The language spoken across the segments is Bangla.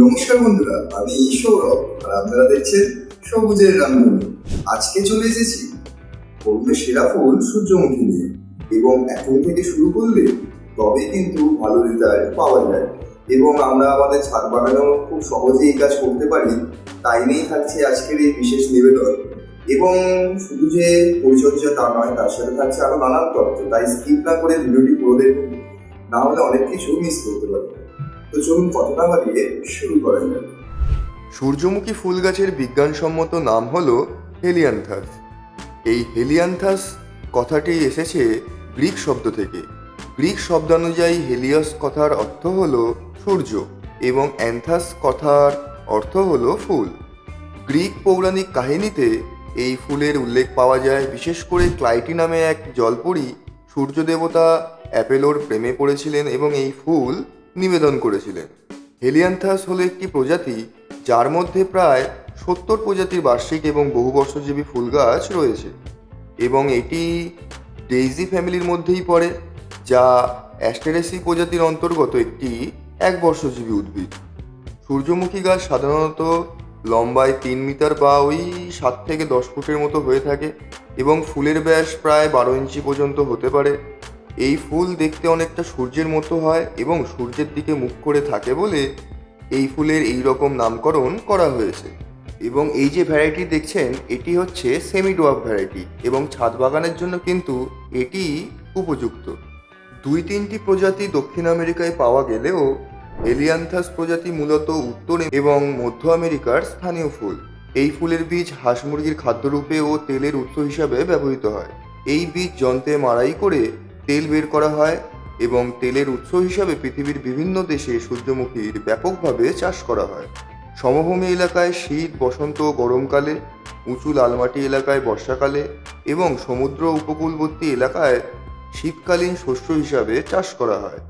নমস্কার বন্ধুরা, আমি সৌরভ, আর আপনারা দেখছেন সবুজের রান্নাঘর। আজকে চলে এসেছি বলতে সেরা ফুল সূর্যমুখী নিয়ে। এবং এখন থেকে শুরু করলে তবে কিন্তু ভালো রেজাল্ট পাওয়া যায়। এবং আমরা আমাদের ছাদ বাগানেও খুব সহজে এই কাজ করতে পারি, তাই নিয়েই থাকছে আজকের এই বিশেষ নিবেদন। এবং শুধু যে পরিচর্যা তা নয়, তার সাথে থাকছে আরও নানান তথ্য, তাই স্কিপ না করে ভিডিওটি পুরো দেখুন। না হলে অনেক কিছু মিস করতে পারবে তো চলুন বাড়িয়ে শুরু করা সূর্যমুখী ফুল গাছের বিজ্ঞানসম্মত নাম হল হেলিয়ান্থাস। এই হেলিয়ান্থাস কথাটি এসেছে গ্রিক শব্দ থেকে। গ্রিক শব্দানুযায়ী হেলিয়াস কথার অর্থ হল সূর্য এবং অ্যান্থাস কথার অর্থ হল ফুল। গ্রিক পৌরাণিক কাহিনীতে এই ফুলের উল্লেখ পাওয়া যায়, বিশেষ করে ক্লাইটি নামে এক জলপরী সূর্য দেবতা অ্যাপেলোর প্রেমে পড়েছিলেন এবং এই ফুল নিবেদন করেছিলেন। হেলিয়ান্থাস হলো একটি প্রজাতি যার মধ্যে প্রায় সত্তর প্রজাতির বার্ষিক এবং বহুবর্ষজীবী ফুল গাছ রয়েছে এবং এটি ডেইজি ফ্যামিলির মধ্যেই পড়ে, যা অ্যাস্টেরেসি প্রজাতির অন্তর্গত একটি এক বর্ষজীবী উদ্ভিদ। সূর্যমুখী গাছ সাধারণত লম্বায় তিন মিটার বা ওই সাত থেকে দশ ফুটের মতো হয়ে থাকে এবং ফুলের ব্যাস প্রায় বারো ইঞ্চি পর্যন্ত হতে পারে। এই ফুল দেখতে অনেকটা সূর্যের মতো হয় এবং সূর্যের দিকে মুখ করে থাকে বলে এই ফুলের এই রকম নামকরণ করা হয়েছে। এবং এই যে ভ্যারাইটি দেখছেন, এটি হচ্ছে সেমি ডোয়াব ভ্যারাইটি এবং ছাদ বাগানের জন্য কিন্তু এটি উপযুক্ত। দুই তিনটি প্রজাতি দক্ষিণ আমেরিকায় পাওয়া গেলেও এলিয়ান্থাস প্রজাতি মূলত উত্তর এবং মধ্য আমেরিকার স্থানীয় ফুল। এই ফুলের বীজ হাঁস মুরগির খাদ্যরূপে ও তেলের উৎস হিসাবে ব্যবহৃত হয়। এই বীজ যন্ত্রে মাড়াই করে তেল বের করা হয় এবং তেলের উৎস হিসাবে পৃথিবীর বিভিন্ন দেশে সূর্যমুখীর ব্যাপকভাবে চাষ করা হয়। সমভূমি এলাকায় শীত, বসন্ত, গরমকালে, উঁচু লালমাটি এলাকায় বর্ষাকালে এবং সমুদ্র উপকূলবর্তী এলাকায় শীতকালীন শস্য হিসাবে চাষ করা হয়।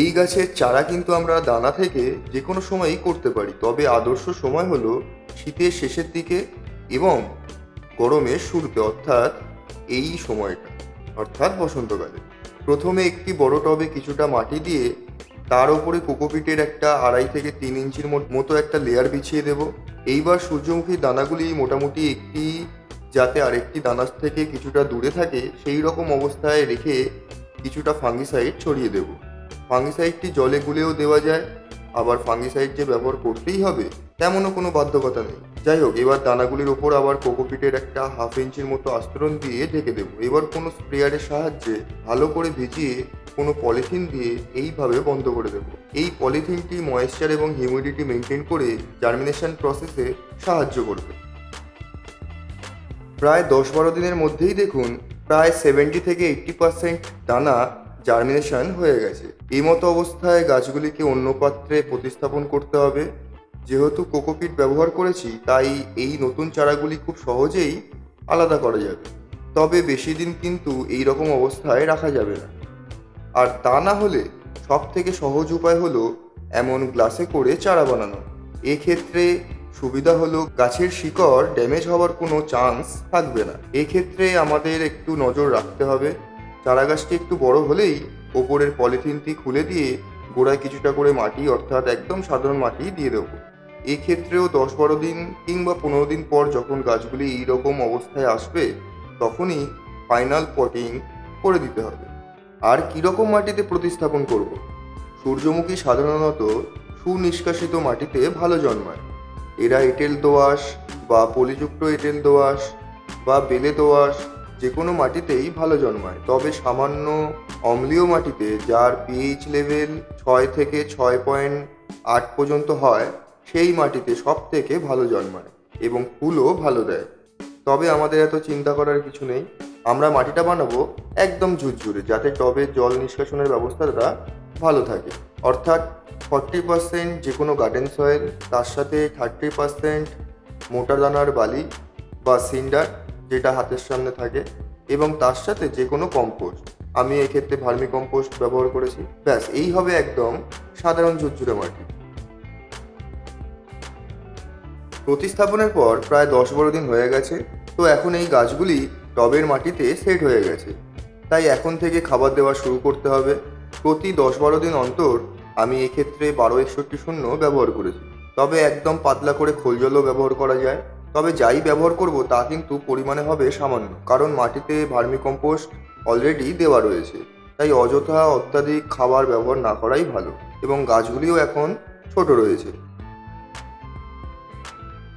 এই গাছের চারা কিন্তু আমরা দানা থেকে যে কোনো সময়ই করতে পারি, তবে আদর্শ সময় হলো শীতের শেষের দিকে এবং গরমের শুরুতে, অর্থাৎ এই সময়টা, অর্থাৎ বসন্তকালে। প্রথমে একটি বড় টবে কিছুটা মাটি দিয়ে তার ওপরে কোকোপিটের একটা আড়াই থেকে তিন ইঞ্চির মত- একটা লেয়ার বিছিয়ে দেব। এইবার সূর্যমুখী দানাগুলি মোটামুটি একটি, যাতে আরেকটি দানার থেকে কিছুটা দূরে থাকে, সেই রকম অবস্থায় রেখে কিছুটা ফাঙ্গিসাইড ছড়িয়ে দেব। ফাঙ্গিসাইডটি জলে গুলেও দেওয়া যায়। আবার ফাঙ্গিসাইড যে ব্যবহার করতেই হবে তেমনও কোনো বাধ্যকতা নেই। যাই হোক এবার দানাগুলির ওপর আবার কোকোপিটের একটা হাফ ইঞ্চির মতো আস্তরণ দিয়ে ঢেকে দেবো। এবার কোনো স্প্রেয়ারের সাহায্যে ভালো করে ভিজিয়ে কোনো পলিথিন দিয়ে এইভাবে বন্ধ করে দেবো। এই পলিথিনটি ময়েশ্চার এবং হিউমিডিটি মেনটেন করে জার্মিনেশন প্রসেসে সাহায্য করবে। প্রায় দশ বারো দিনের মধ্যেই দেখুন, প্রায় সেভেন্টি থেকে এইট্টি পার্সেন্ট দানা জার্মিনেশন হয়ে গেছে। এই মতো অবস্থায় গাছগুলিকে অন্য পাত্রে প্রতিস্থাপন করতে হবে। যেহেতু কোকোপিট ব্যবহার করেছি, তাই এই নতুন চারাগুলি খুব সহজেই আলাদা করা যাবে। তবে বেশি দিন কিন্তু এই রকম অবস্থায় রাখা যাবে না। আর তা না হলে সব থেকে সহজ উপায় হলো এমন গ্লাসে করে চারা বানানো। এক্ষেত্রে সুবিধা হলো গাছের শিকড় ড্যামেজ হওয়ার কোনো চান্স থাকবে না। এক্ষেত্রে আমাদের একটু নজর রাখতে হবে। চারা গাছটি একটু বড় হলেই ওপরের পলিথিনটি খুলে দিয়ে গোড়ায় কিছুটা করে মাটি, অর্থাৎ একদম সাধারণ মাটি দিয়ে দেবো। এক্ষেত্রেও দশ বারো দিন কিংবা পনেরো দিন পর যখন গাছগুলি এই রকম অবস্থায় আসবে, তখনই ফাইনাল পটিং করে দিতে হবে। আর কীরকম মাটিতে প্রতিস্থাপন করব। সূর্যমুখী সাধারণত সুনিষ্কাশিত মাটিতে ভালো জন্মায়। এরা এঁটেল দোআঁশ বা পলিযুক্ত এঁটেল দোআঁশ বা বেলে দোআঁশ যে কোনো মাটিতেই ভালো জন্মায়। তবে সামান্য অম্লীয় মাটিতে, যার পিএইচ লেভেল ছয় থেকে ছয় পয়েন্ট আট পর্যন্ত হয় সেই মাটিতে সব থেকে ভালো জন্মায় এবং ফুলও ভালো দেয়। তবে আমাদের এত চিন্তা করার কিছু নেই। আমরা মাটিটা বানাবো একদম ঝুরঝুরে যাতে টবে জল নিষ্কাশনের ব্যবস্থাটা ভালো থাকে। অর্থাৎ ফর্টি পার্সেন্ট যে কোনো গার্ডেন সয়েল তার সাথে থার্টি পার্সেন্ট মোটা দানার বালি বা সিন্ডার যেটা হাতের সামনে থাকে এবং তার সাথে যে কোনো কম্পোস্ট আমি এক্ষেত্রে ভার্মি কম্পোস্ট ব্যবহার করেছি। ব্যাস, এই হবে একদম সাধারণ ঝুরঝুরে মাটি। প্রতিস্থাপনের পর প্রায় দশ বারো দিন হয়ে গেছে, তো এখন এই গাছগুলি টবের মাটিতে সেট হয়ে গেছে। তাই এখন থেকে খাবার দেওয়া শুরু করতে হবে। প্রতি দশ বারো দিন অন্তর আমি এক্ষেত্রে বারো একষট্টি শূন্য ব্যবহার করেছি। তবে একদম পাতলা করে খোল জলও ব্যবহার করা যায়। তবে যাই ব্যবহার করব তা কিন্তু পরিমাণে হবে সামান্য, কারণ মাটিতে ভার্মি কম্পোস্ট অলরেডি দেওয়া রয়েছে। তাই অযথা অত্যাধিক খাবার ব্যবহার না করাই ভালো, এবং গাছগুলিও এখন ছোট রয়েছে।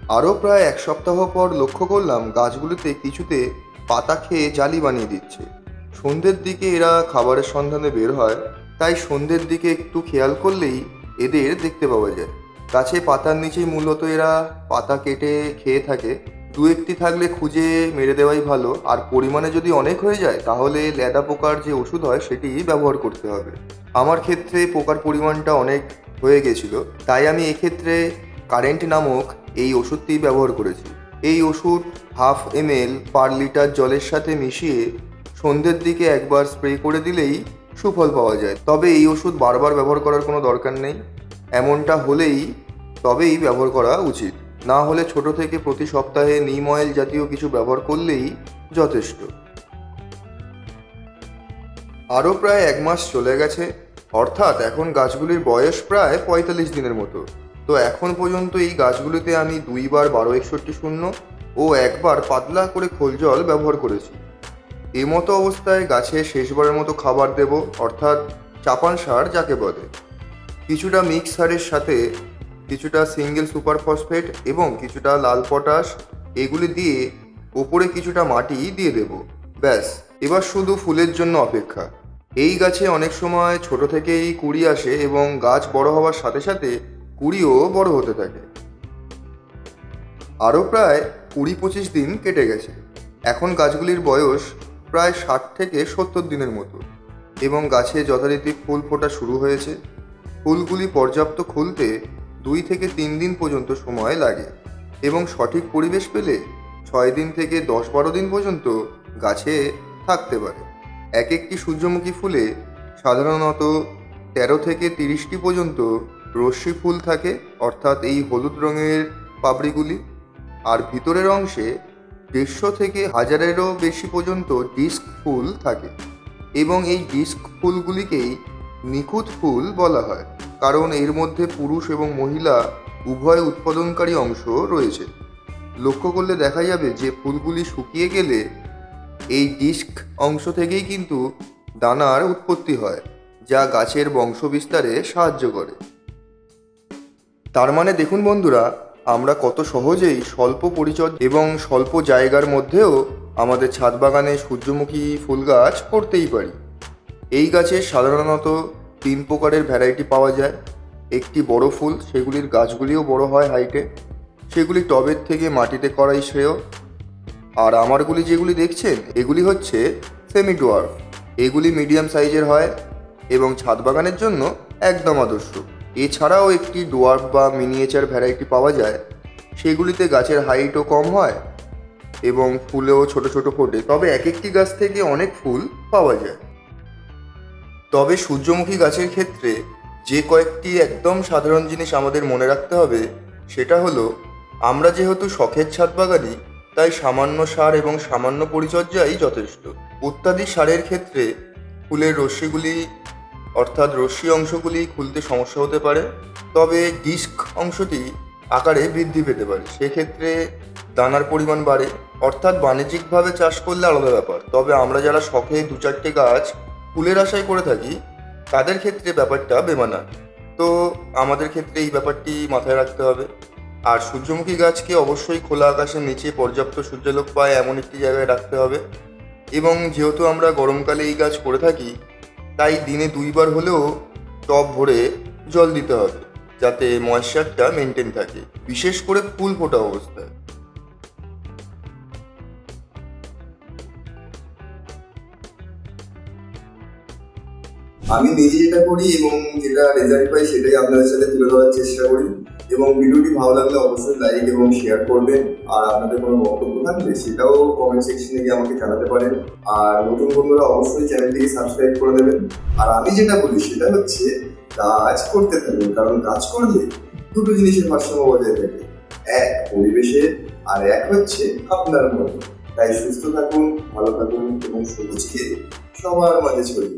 আরও প্রায় এক সপ্তাহ পর লক্ষ্য করলাম গাছগুলিতে কিছুতে পাতা খেয়ে জালি বানিয়ে দিচ্ছে। সন্ধ্যের দিকে এরা খাবারের সন্ধানে বের হয়, তাই সন্ধ্যের দিকে একটু খেয়াল করলেই এদের দেখতে পাওয়া যায়। গাছে পাতার নিচেই মূলত এরা পাতা কেটে খেয়ে থাকে। দু একটি থাকলে খুঁজে মেরে দেওয়াই ভালো, আর পরিমাণে যদি অনেক হয়ে যায়, তাহলে ল্যাদা পোকার যে ওষুধ হয়, সেটি ব্যবহার করতে হবে। আমার ক্ষেত্রে পোকার পরিমাণটা অনেক হয়ে গেছিল, তাই আমি এক্ষেত্রে কারেন্ট নামক এই ওষুধটি ব্যবহার করেছি। এই ওষুধ half M L per litre জলের সাথে মিশিয়ে সন্ধ্যের দিকে একবার স্প্রে করে দিলেই সুফল পাওয়া যায়। তবে এই ওষুধ বারবার ব্যবহার করার কোনো দরকার নেই। এমনটা হলেই তবেই ব্যবহার করা উচিত। না হলে ছোট থেকে প্রতি সপ্তাহে নিম অয়েল জাতীয় কিছু ব্যবহার করলেই যথেষ্ট। আরও প্রায় এক মাস চলে গেছে। অর্থাৎ এখন গাছগুলির বয়স প্রায় পঁয়তাল্লিশ দিনের মতো। তো এখন পর্যন্ত এই গাছগুলিতে আমি দুইবার বারো একষট্টি শূন্য ও একবার পাতলা করে খোল জল ব্যবহার করেছি। এই মতো অবস্থায় গাছে শেষবারের মতো খাবার দেব, অর্থাৎ চাপান সার যাকে বলে। কিছুটা মিক্স সারের সাথে কিছুটা সিঙ্গেল সুপার ফসফেট এবং কিছুটা লাল পটাশ, এগুলি দিয়ে ওপরে কিছুটা মাটি দিয়ে দেব। ব্যাস, এবার শুধু ফুলের জন্য অপেক্ষা। এই গাছে অনেক সময় ছোট থেকেই কুড়ি আসে এবং গাছ বড় হওয়ার সাথে সাথে কুড়িও বড় হতে থাকে। আরও প্রায় কুড়ি পঁচিশ দিন কেটে গেছে। এখন গাছগুলির বয়স প্রায় ষাট থেকে সত্তর দিনের মতো এবং গাছে যথারীতি ফুল ফোটা শুরু হয়েছে। ফুলগুলি পর্যাপ্ত খুলতে দুই থেকে তিন দিন পর্যন্ত সময় লাগে এবং সঠিক পরিবেশ পেলে ছয় দিন থেকে দশ বারো দিন পর্যন্ত গাছে থাকতে পারে। এক একটি সূর্যমুখী ফুলে সাধারণত তেরো থেকে তিরিশটি পর্যন্ত রশ্মি ফুল থাকে, অর্থাৎ এই হলুদ রঙের পাপড়িগুলি। আর ভিতরের অংশে দেড়শো থেকে হাজারেরও বেশি পর্যন্ত ডিস্ক ফুল থাকে এবং এই ডিস্ক ফুলগুলিকেই নিখুঁত ফুল বলা হয়, কারণ এর মধ্যে পুরুষ এবং মহিলা উভয় উৎপাদনকারী অংশ রয়েছে। লক্ষ্য করলে দেখা যাবে যে ফুলগুলি শুকিয়ে গেলে এই ডিস্ক অংশ থেকেই কিন্তু দানার উৎপত্তি হয়, যা গাছের বংশ বিস্তারে সাহায্য করে। তার মানে দেখুন বন্ধুরা, আমরা কত সহজেই স্বল্প পরিচর্যা এবং স্বল্প জায়গার মধ্যেও আমাদের ছাদ বাগানে সূর্যমুখী ফুল গাছ করতেই পারি। এই গাছের সাধারণত তিন প্রকারের ভ্যারাইটি পাওয়া যায়। একটি বড় ফুল, সেগুলির গাছগুলিও বড় হয় হাইটে সেগুলি টবের থেকে মাটিতে করাই শ্রেয়। আর আমারগুলি যেগুলি দেখছেন, এগুলি হচ্ছে সেমি ডোয়ার্ফ এগুলি মিডিয়াম সাইজের হয় এবং ছাদ বাগানের জন্য একদম আদর্শ। এছাড়াও একটি ডোয়ার্ফ বা মিনিয়েচার ভ্যারাইটি পাওয়া যায়। সেগুলিতে গাছের হাইটও কম হয় এবং ফুলেও ছোট ছোট ফোটে। তবে এক একটি গাছ থেকে অনেক ফুল পাওয়া যায়। তবে সূর্যমুখী গাছের ক্ষেত্রে যে কয়েকটি একদম সাধারণ জিনিস আমাদের মনে রাখতে হবে, সেটা হলো, আমরা যেহেতু শখের ছাদ বাগানি, তাই সামান্য সার এবং সামান্য পরিচর্যাই যথেষ্ট। অত্যাধিক সারের ক্ষেত্রে ফুলের রশ্মিগুলি অর্থাৎ রশ্মি অংশগুলি খুলতে সমস্যা হতে পারে, তবে ডিস্ক অংশটি আকারে বৃদ্ধি পেতে পারে। সেক্ষেত্রে দানার পরিমাণ বাড়ে। অর্থাৎ বাণিজ্যিকভাবে চাষ করলে আলাদা ব্যাপার। তবে আমরা যারা শখে দু চারটে গাছ ফুলের আশায় করে থাকি, তাদের ক্ষেত্রে ব্যাপারটা বেমানান। তো আমাদের ক্ষেত্রে এই ব্যাপারটি মাথায় রাখতে হবে। আর সূর্যমুখী গাছকে অবশ্যই খোলা আকাশের নিচে পর্যাপ্ত সূর্যালোক পায় এমন একটি জায়গায় রাখতে হবে। এবং যেহেতু আমরা গরমকালে এই গাছ করে থাকি তাই দিনে দুইবার হলেও টব ভরে জল দিতে হবে যাতে ময়েশ্চারটা মেনটেন থাকে, বিশেষ করে ফুল ফোটা অবস্থায়। আমি নিজে যেটা করি এবং যেটা রেজাল্ট পাই সেটাই আপনাদের সাথে তুলে ধরার চেষ্টা করি। এবং ভিডিওটি ভালো লাগলে অবশ্যই লাইক এবং শেয়ার করবেন। আর আপনাদের কোনো বক্তব্য থাকলে সেটাও কমেন্ট সেকশনে গিয়ে আমাকে জানাতে পারেন। আর নতুন বন্ধুরা অবশ্যই চ্যানেলটিকে সাবস্ক্রাইব করে দেবেন আর আমি যেটা বলি সেটা হচ্ছে, কাজ করতে থাকবেন কারণ কাজ করলে দুটো জিনিসের ভারসাম্য বজায় থাকে। এক পরিবেশের আর এক হচ্ছে আপনার মন তাই সুস্থ থাকুন, ভালো থাকুন এবং সবুজকে সবার মাঝে ছড়িয়ে।